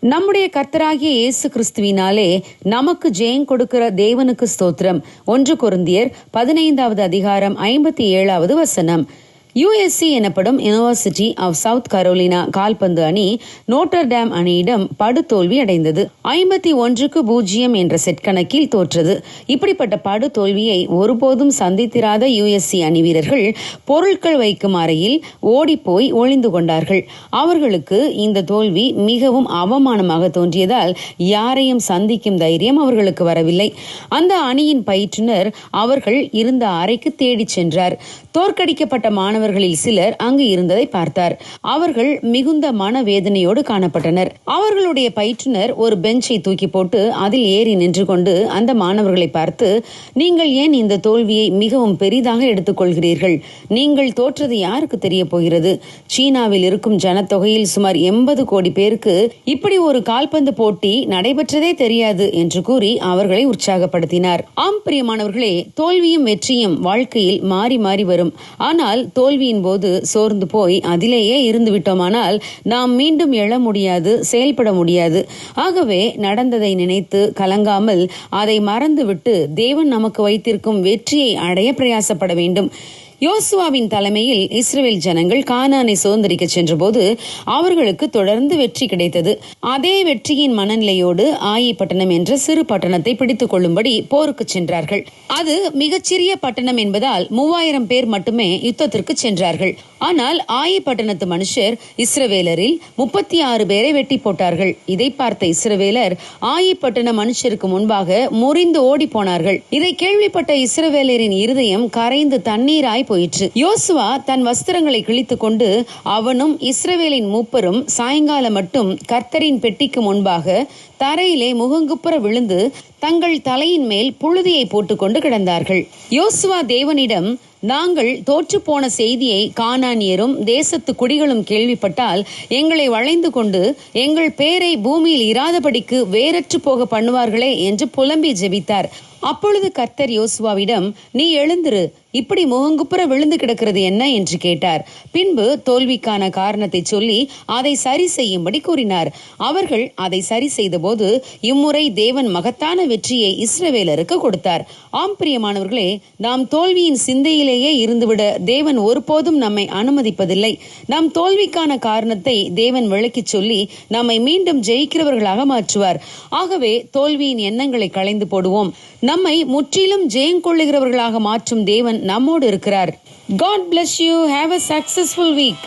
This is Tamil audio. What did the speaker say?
நம்முடைய கர்த்தராகிய இயேசு கிறிஸ்துவினாலே நமக்கு ஜெயம் கொடுக்கிற தேவனுக்கு ஸ்தோத்திரம். ஒன்று கொருந்தியர் பதினைந்தாவது அதிகாரம் ஐம்பத்தி ஏழாவது வசனம். யுஎஸ்சி எனப்படும் யுனிவர்சிட்டி ஆஃப் சவுத் கரோலினா கால்பந்து அணி நோட்டர் டேம் அணியிடம் படுதோல்வி அடைந்தது. ஐம்பத்தி ஒன்றுக்கு பூஜ்ஜியம் என்ற செட் கணக்கில் தோற்றது. இப்படிப்பட்ட படுதோல்வியை ஒருபோதும் சந்தித்திராத யுஎஸ்சி அணி வீரர்கள் பொருட்கள் வைக்கும் அறையில் ஓடிப்போய் ஒளிந்து கொண்டார்கள். அவர்களுக்கு இந்த தோல்வி மிகவும் அவமானமாக தோன்றியதால் யாரையும் சந்திக்கும் தைரியம் அவர்களுக்கு வரவில்லை. அந்த அணியின் பயிற்றுனர் அவர்கள் இருந்த அறைக்கு தேடிச் சென்றார். தோற்கடிக்கப்பட்ட மாணவர்களில் சிலர் அங்கு இருந்ததை பார்த்தார். அவர்கள் மிகுந்த மனவேதனையோடு காணப்பட்டனர். அவர்களுடைய பயிற்றுனர் ஒரு பெஞ்சை தூக்கி போட்டு அதில் ஏறி நின்று கொண்டு அந்த மாணவர்களை பார்த்து நீங்கள் ஏன் இந்த தோல்வியை மிகவும் பெரிதாக எடுத்துக்கொள்கிறீர்கள்? நீங்கள் தோற்றது யாருக்கு தெரிய போகிறது? சீனாவில் இருக்கும் ஜனத்தொகையில் சுமார் எண்பது கோடி பேருக்கு இப்படி ஒரு கால்பந்து போட்டி நடைபெற்றதே தெரியாது என்று கூறி அவர்களை உற்சாகப்படுத்தினார். ஆம் பிரியமானவர்களே தோல்வியும் வெற்றியும் வாழ்க்கையில் மாறி மாறி வரும். ஆனால் தோல்வி தோல்வியின் போது சோர்ந்து போய் அதிலேயே இருந்து விட்டோமானால் நாம் மீண்டும் எழ முடியாது செயல்பட முடியாது. ஆகவே நடந்ததை நினைத்து கலங்காமல் அதை மறந்துவிட்டு தேவன் நமக்கு வைத்திருக்கும் வெற்றியை அடைய பிரயாசப்பட வேண்டும். யோசுவாவின் தலைமையில் இஸ்ரேல் ஜனங்கள் கானானை சுதந்திரிக்க சென்றபோது அவர்களுக்கு தொடர்ந்து வெற்றி கிடைத்தது. அதே வெற்றியின் மனநிலையோடு ஆயி பட்டணம் என்ற சிறு பட்டணத்தை பிடித்துக் கொள்ளும்படி போருக்கு சென்றார்கள். அது மிகச்சிறிய பட்டணம் என்பதால் மூவாயிரம் பேர் மட்டுமே யுத்தத்திற்கு சென்றார்கள். ஆனால் ஆயி பட்டணத்து மனுஷர் இஸ்ரவேலரில் முப்பத்தி ஆறு பேரை வெட்டி போட்டார்கள். இதை பார்த்த இஸ்ரவேலர் ஆயி பட்டண மனுஷருக்கு முன்பாக முறிந்து ஓடி போனார்கள். இதை கேள்விப்பட்ட இஸ்ரவேலரின் இருதயம் கரைந்து தண்ணீராய் போயிற்று. யோசுவா தன் வஸ்திரங்களை கிழித்து கொண்டு அவனும் இஸ்ரவேலின் மூப்பரும் சாயங்காலம் மட்டும் கர்த்தரின் பெட்டிக்கு முன்பாக தரையிலே முகங்குப்புற விழுந்து தங்கள் தலையின் மேல் புழுதியை போட்டுக்கொண்டு கிடந்தார்கள். யோசுவா தேவனிடம் நாங்கள் தோற்றுப்போன செய்தியை காணானியரும் தேசத்து குடிகளும் கேள்விப்பட்டால் எங்களை வளைந்து கொண்டு எங்கள் பேரை பூமியில் இராதபடிக்கு வேறற்று போக பண்ணுவார்களே என்று புலம்பி ஜெபித்தார். அப்பொழுது கர்த்தர் யோசுவாவிடம் நீ எழுந்திரு இப்படி முகங்குப்புற விழுந்து கிடக்கிறது என்ன? என்று கேட்டார். பின்பு தோல்விக்கான காரணத்தை சொல்லி அதை சரி செய்யும்படி கூறினார். அவர்கள் அதை சரி செய்தபோது இம்முறை தேவன் மகத்தான வெற்றியை இஸ்ரவேலருக்கு கொடுத்தார். ஆம் பிரியமானவர்களே நாம் தோல்வியின் சிந்தையிலேயே இருந்துவிட தேவன் ஒருபோதும் நம்மை அனுமதிப்பதில்லை. நாம் தோல்விக்கான காரணத்தை தேவன் விளக்கிச் சொல்லி நம்மை மீண்டும் ஜெயிக்கிறவர்களாக மாற்றுவார். ஆகவே தோல்வியின் எண்ணங்களை களைந்து போடுவோம். நம்மை முற்றிலும் ஜெயங்கொள்ளுகிறவர்களாக மாற்றும் தேவன் நம்மோடு இருக்கிறார். God bless you have a successful week